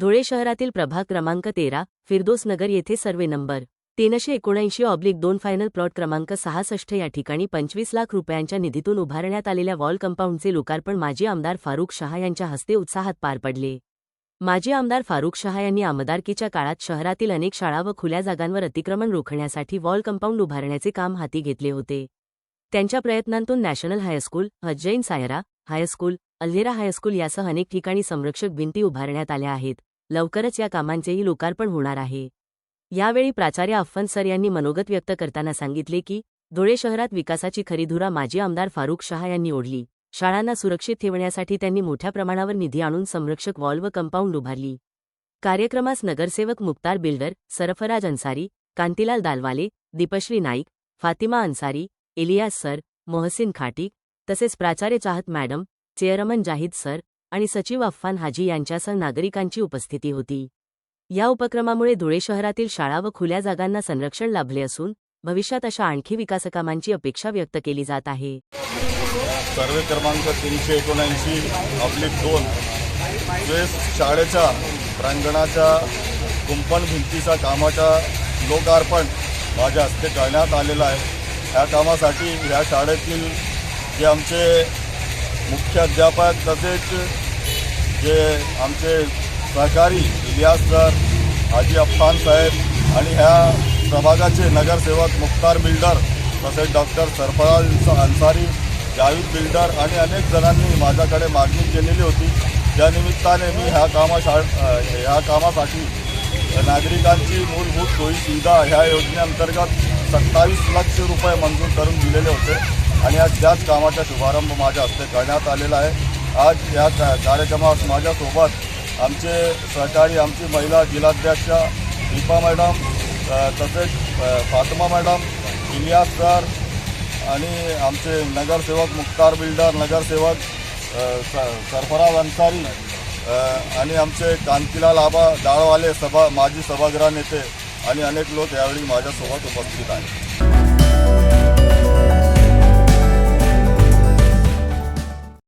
धुळे शहरातील प्रभाग क्रमांक तेरा फिरदोसनगर येथे सर्वे नंबर तीनशे एकोणऐंशी ऑब्लिक दोन फायनल प्लॉट क्रमांक सहासष्ट या ठिकाणी पंचवीस लाख रुपयांच्या निधीतून उभारण्यात आलेल्या वॉल कंपाऊंडचे लोकार्पण माजी आमदार फारुख शहा यांच्या हस्ते उत्साहात पार पडले. माजी आमदार फारुख शहा यांनी आमदारकीच्या काळात शहरातील अनेक शाळा व खुल्या जागांवर अतिक्रमण रोखण्यासाठी वॉल कंपाऊंड उभारण्याचे काम हाती घेतले होते. त्यांच्या प्रयत्नांतून national high school Hajjain Saira high school Alhera high school यासह अनेक ठिकाणी संरक्षक भिंती उभारण्यात आल्या आहेत. लवकरच या कामांचेही लोकार्पण होणार आहे. यावेळी प्राचार्य अफ्फन सर यांनी मनोगत व्यक्त करताना सांगितले की धुळे शहरात विकासाची खरीधुरा माजी आमदार फारुख शहा यांनी ओढली. शाळांना सुरक्षित ठेवण्यासाठी त्यांनी मोठ्या प्रमाणावर निधी आणून संरक्षक वॉल व कंपाऊंड उभारली. कार्यक्रमास नगरसेवक मुक्तार बिल्डर सरफराज अन्सारी कांतीलाल दालवाले दीपश्री नाईक फातिमा अन्सारी इलियास सर मोहसिन खाटीक तसेच प्राचार्य चाहत मॅडम चेअरमन जाहीद सर आणि सचिव अफ्फान हाजी यांच्यासह नागरिकांची उपस्थिती होती. या उपक्रमामुळे धुळे शहरातील शाळा व खुल्या जागांना संरक्षण लाभले असून भविष्यात अशा आणखी विकासकामांची अपेक्षा व्यक्त केली जात आहे. सर्वे क्रमांक तीनशे एकोणऐंशी ऑब्लिक दोन जे शाळेच्या प्रांगणाच्या कुंपण भिंतीचा कामाच्या लोकार्पण माझ्या हस्ते करण्यात आलेलं आहे. ह्या कामासाठी ह्या शाळेतील जे आमचे मुख्याध्यापक तसेच जे आमचे सहकारी इलियास सर हाजी अफ्फान साहेब आणि ह्या प्रभागाचे नगरसेवक मुख्तार बिल्डर तसेच डॉक्टर सरफराज अन्सारी जावीद बिल्डर आणि अनेक जणांनी माझ्याकडे मागणी केलेली होती. त्यानिमित्ताने मी ह्या कामा शा ह्या कामासाठी नागरिकांची मूलभूत सोयी सुविधा ह्या योजनेअंतर्गत सत्तावीस लक्ष रुपये मंजूर करून दिलेले होते आणि आज त्याच कामाचा शुभारंभ माझ्या हस्ते करण्यात आलेला आहे. आज या का कार्यक्रमात माझ्यासोबत आमचे सहकारी आमची महिला जिल्हाध्यक्षा दीपा मॅडम तसेच फातमा फातिमा मॅडम इलियास सर आणि आमचे नगरसेवक मुख्तार बिल्डर नगरसेवक स- सरफराज अन्सारी आणि आमचे कांतीलाल आबा डाळवाले सभा माजी सभागृह नेते आणि अनेक लोक यावेळी माझ्यासोबत उपस्थित आहेत.